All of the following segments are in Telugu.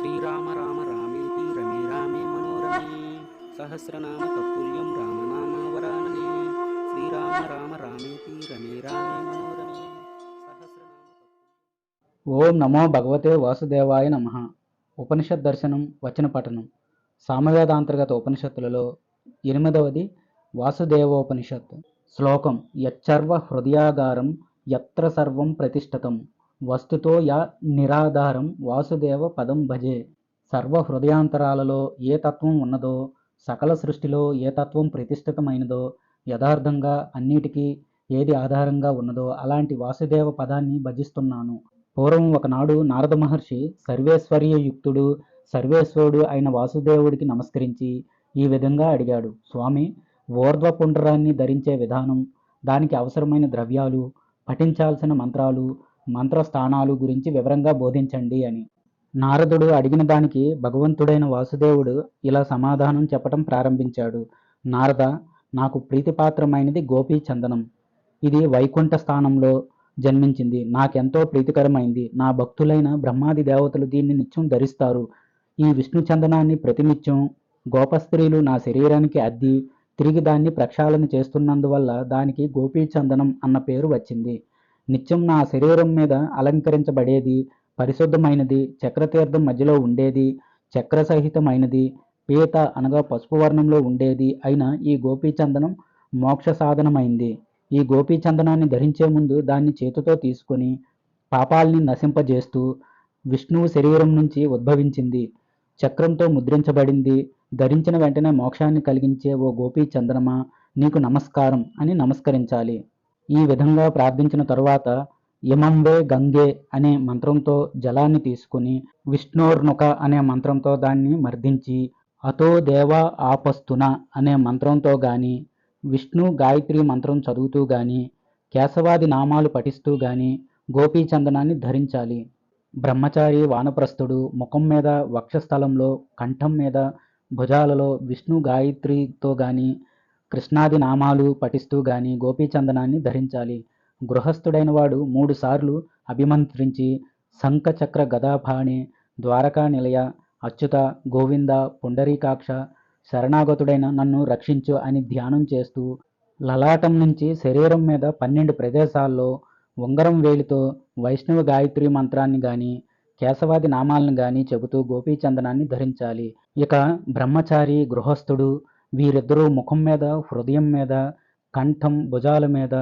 శ్రీరామ రామ రామేతి రమే రామే మనోరమే సహస్రనామ తత్తుల్యం రామనామ వరాననే శ్రీరామ రామ రామేతి రమే రామే మనోరమే ఓం నమో భగవతే వాసుదేవాయ నమ। ఉపనిషత్ దర్శనం వచన పఠనం। సామవేదాంతర్గత ఉపనిషత్తులలో ఎనిమిదవది వాసుదేవోపనిషత్. శ్లోకం యచ్చర్వ హృదయాగారం యత్ర సర్వం ప్రతిష్ఠితం వస్తుతో యా నిరాధారం వాసుదేవ పదం భజే. సర్వ హృదయాంతరాలలో ఏ తత్వం ఉన్నదో సకల సృష్టిలో ఏ తత్వం ప్రతిష్ఠితమైనదో యథార్థంగా అన్నిటికీ ఏది ఆధారంగా ఉన్నదో అలాంటి వాసుదేవ పదాన్ని భజిస్తున్నాను. పూర్వం ఒకనాడు నారద మహర్షి సర్వేశ్వర్యయుక్తుడు సర్వేశ్వరుడు అయిన వాసుదేవుడికి నమస్కరించి ఈ విధంగా అడిగాడు. స్వామి ఊర్ధ్వపుండ్రాన్ని ధరించే విధానం దానికి అవసరమైన ద్రవ్యాలు పఠించాల్సిన మంత్రాలు మంత్రస్థానాలు గురించి వివరంగా బోధించండి అని. నారదుడు అడిగిన దానికి భగవంతుడైన వాసుదేవుడు ఇలా సమాధానం చెప్పటం ప్రారంభించాడు. నారద నాకు ప్రీతిపాత్రమైనది గోపీ చందనం. ఇది వైకుంఠ స్థానంలో జన్మించింది. నాకెంతో ప్రీతికరమైంది. నా భక్తులైన బ్రహ్మాది దేవతలు దీన్ని నిత్యం ధరిస్తారు. ఈ విష్ణు చందనాన్ని ప్రతినిత్యం గోపస్త్రీలు నా శరీరానికి అద్ది తిరిగి దాన్ని ప్రక్షాళన చేస్తున్నందువల్ల దానికి గోపీ చందనం అన్న పేరు వచ్చింది. నిత్యం నా శరీరం మీద అలంకరించబడేది పరిశుద్ధమైనది చక్రతీర్థం మధ్యలో ఉండేది చక్రసహితమైనది పీత అనగా పసుపు వర్ణంలో ఉండేది అయిన ఈ గోపీచందనం మోక్ష సాధనమైంది ఈ గోపీచందనాన్ని ధరించే ముందు దాన్ని చేతితో తీసుకొని పాపాల్ని నశింపజేస్తూ విష్ణువు శరీరం నుంచి ఉద్భవించింది. చక్రంతో ముద్రించబడింది. ధరించిన వెంటనే మోక్షాన్ని కలిగించే ఓ గోపీ చంద్రమా నీకు నమస్కారం అని నమస్కరించాలి. ఈ విధంగా ప్రార్థించిన తరువాత ఇమంబే గంగే అనే మంత్రంతో జలాన్ని తీసుకుని విష్ణోర్నుక అనే మంత్రంతో దాన్ని మర్దించి అతో దేవా ఆపస్తున అనే మంత్రంతో గాని విష్ణు గాయత్రి మంత్రం చదువుతూ గాని కేశవాది నామాలు పఠిస్తూ గాని గోపీచందనాన్ని ధరించాలి. బ్రహ్మచారి వానప్రస్థుడు ముఖం మీద వక్షస్థలంలో కంఠం మీద భుజాలలో విష్ణు గాయత్రితో గాని కృష్ణాది నామాలు పఠిస్తూ గాని గోపీచందనాన్ని ధరించాలి. గృహస్థుడైన వాడు మూడు సార్లు అభిమంత్రించి శంఖచక్ర గదాపాణి ద్వారకా నిలయ అచ్యుత గోవింద పుండరీకాక్ష శరణాగతుడైన నన్ను రక్షించు అని ధ్యానం చేస్తూ లలాటం నుంచి శరీరం మీద పన్నెండు ప్రదేశాల్లో ఉంగరం వేలితో వైష్ణవ గాయత్రి మంత్రాన్ని గాని కేశవాది నామాలను గాని చెబుతూ గోపీచందనాన్ని ధరించాలి. ఇక బ్రహ్మచారి గృహస్థుడు వీరిద్దరూ ముఖం మీద హృదయం మీద కంఠం భుజాల మీద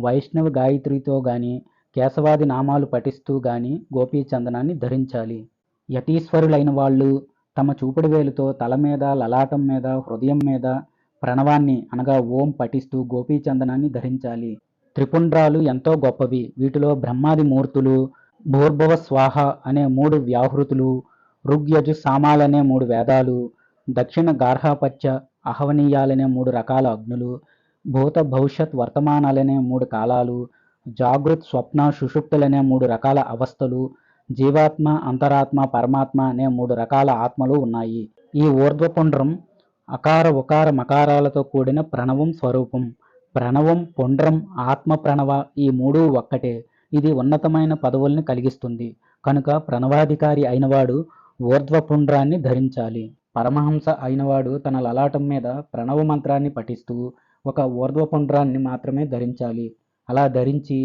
వైష్ణవ గాయత్రితో గాని కేశవాది నామాలు పఠిస్తూ గాని గోపీచందనాన్ని ధరించాలి. యటీశ్వరులైన వాళ్ళు తమ చూపుడు వేలుతో తల మీద లలాటం మీద హృదయం మీద ప్రణవాన్ని అనగా ఓం పఠిస్తూ గోపీచందనాన్ని ధరించాలి. త్రిపుండ్రాలు ఎంతో గొప్పవి. వీటిలో బ్రహ్మాది మూర్తులు భూర్భవ స్వాహ అనే మూడు వ్యాహృతులు ఋగ్యజు సామాలనే మూడు వేదాలు దక్షిణ గార్హాపత్య అహవనీయాలనే మూడు రకాల అగ్నులు భూత భవిష్యత్ వర్తమానాలనే మూడు కాలాలు జాగృత్ స్వప్న సుషుప్తులనే మూడు రకాల అవస్థలు జీవాత్మ అంతరాత్మ పరమాత్మ అనే మూడు రకాల ఆత్మలు ఉన్నాయి. ఈ ఊర్ధ్వపుండ్రం అకార ఉకార మకారాలతో కూడిన ప్రణవం స్వరూపం. ప్రణవం పుండ్రం ఆత్మ ప్రణవ ఈ మూడు ఒక్కటే. ఇది ఉన్నతమైన పదవుల్ని కలిగిస్తుంది. కనుక ప్రణవాధికారి అయినవాడు ఊర్ధ్వపుండ్రాన్ని ధరించాలి. పరమహంస అయినవాడు తన లలాటం మీద ప్రణవ మంత్రాన్ని పఠిస్తూ ఒక ఊర్ధ్వపుండ్రాన్ని మాత్రమే ధరించాలి. అలా ధరించి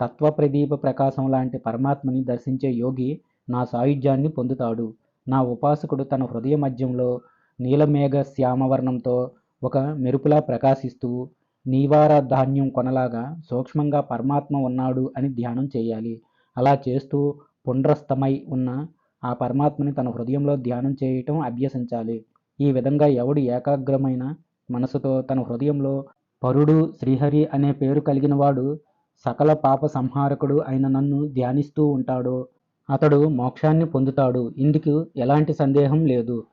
తత్వప్రదీప ప్రకాశం లాంటి పరమాత్మని దర్శించే యోగి నా సాయుధ్యాన్ని పొందుతాడు. నా ఉపాసకుడు తన హృదయ మధ్యంలో నీలమేఘ శ్యామవర్ణంతో ఒక మెరుపులా ప్రకాశిస్తూ నీవార ధాన్యం కొనలాగా సూక్ష్మంగా పరమాత్మ ఉన్నాడు అని ధ్యానం చేయాలి. అలా చేస్తూ పుండ్రస్తమై ఉన్న ఆ పరమాత్మని తన హృదయంలో ధ్యానం చేయటం అభ్యసించాలి. ఈ విధంగా ఎవడు ఏకాగ్రమైన మనసుతో తన హృదయంలో పరుడు శ్రీహరి అనే పేరు కలిగిన వాడు సకల పాప సంహారకుడు అయిన నన్ను ధ్యానిస్తూ ఉంటాడో. అతడు మోక్షాన్ని పొందుతాడు. ఇందుకు ఎలాంటి సందేహం లేదు.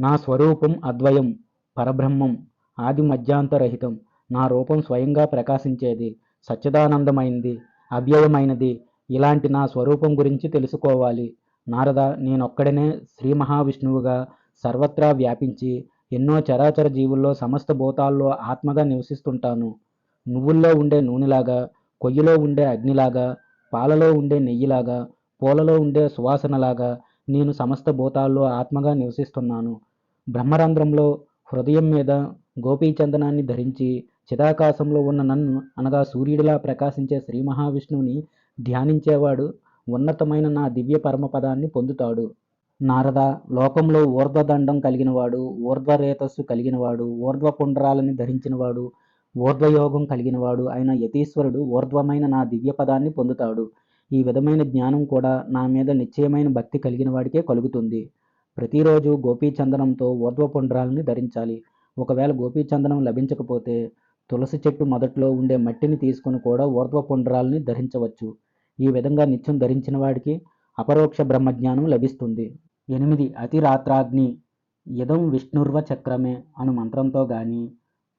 నా స్వరూపం అద్వయం పరబ్రహ్మం ఆది మధ్యాంతరహితం. నా రూపం స్వయంగా ప్రకాశించేది సచ్చిదానందమైంది అవ్యయమైనది. ఇలాంటి నా స్వరూపం గురించి తెలుసుకోవాలి. నారద నేనొక్కడనే శ్రీ మహావిష్ణువుగా సర్వత్రా వ్యాపించి ఎన్నో చరాచర జీవుల్లో సమస్త భూతాల్లో ఆత్మగా నివసిస్తుంటాను. నువ్వుల్లో ఉండే నూనెలాగా కొయ్యిలో ఉండే అగ్నిలాగా పాలలో ఉండే నెయ్యిలాగా పూలలో ఉండే సువాసనలాగా నేను సమస్త భూతాల్లో ఆత్మగా నివసిస్తున్నాను. బ్రహ్మరంధ్రంలో హృదయం మీద గోపీచందనాన్ని ధరించి చిదాకాశంలో ఉన్న నన్ను అనగా సూర్యుడిలా ప్రకాశించే శ్రీ మహావిష్ణువుని ధ్యానించేవాడు ఉన్నతమైన నా దివ్య పరమపదాన్ని పొందుతాడు. నారద లోకంలో ఊర్ధ్వదండం కలిగినవాడు ఊర్ధ్వరేతస్సు కలిగినవాడు ఊర్ధ్వపుండ్రాలని ధరించినవాడు ఊర్ధ్వయోగం కలిగినవాడు అయిన యతీశ్వరుడు ఊర్ధ్వమైన నా దివ్య పదాన్ని పొందుతాడు. ఈ విధమైన జ్ఞానం కూడా నా మీద నిశ్చయమైన భక్తి కలిగిన వాడికే కలుగుతుంది. ప్రతిరోజు గోపీచందనంతో ఊర్ధ్వపుండ్రాలని ధరించాలి. ఒకవేళ గోపీచందనం లభించకపోతే తులసి చెట్టు మొదట్లో ఉండే మట్టిని తీసుకుని కూడా ఊర్ధ్వపుండ్రాలని ధరించవచ్చు. ఈ విధంగా నిత్యం ధరించిన వాడికి అపరోక్ష బ్రహ్మజ్ఞానం లభిస్తుంది. ఎనిమిది అతిరాత్రాగ్ని ఇదం విష్ణుర్వ చక్రమే అను మంత్రంతో గాని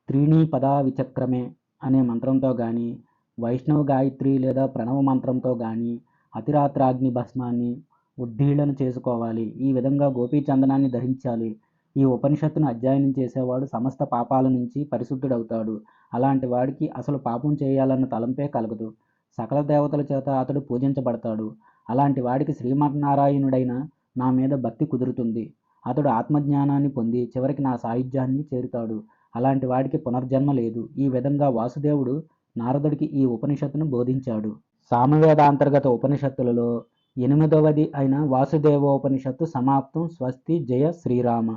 త్రీణీ పదా విచక్రమే అనే మంత్రంతో గాని వైష్ణవ గాయత్రి లేదా ప్రణవ మంత్రంతో గాని అతిరాత్రాగ్ని భస్మాన్ని ఉద్దీళన చేసుకోవాలి. ఈ విధంగా గోపీచందనాన్ని ధరించాలి. ఈ ఉపనిషత్తును అధ్యయనం చేసేవాడు సమస్త పాపాల నుంచి పరిశుద్ధుడవుతాడు. అలాంటి వాడికి అసలు పాపం చేయాలన్న తలంపే కలగదు. సకల దేవతల చేత అతడు పూజించబడతాడు. అలాంటి వాడికి శ్రీమన్నారాయణుడైన నా మీద భక్తి కుదురుతుంది. అతడు ఆత్మజ్ఞానాన్ని పొంది చివరికి నా సాయుధ్యాన్ని చేరుతాడు. అలాంటి వాడికి పునర్జన్మ లేదు. ఈ విధంగా వాసుదేవుడు నారదుడికి ఈ ఉపనిషత్తును బోధించాడు. సామవేదాంతర్గత ఉపనిషత్తులలో ఎనిమిదవది అయిన వాసుదేవోపనిషత్తు సమాప్తం. స్వస్తి. జయ శ్రీరామ.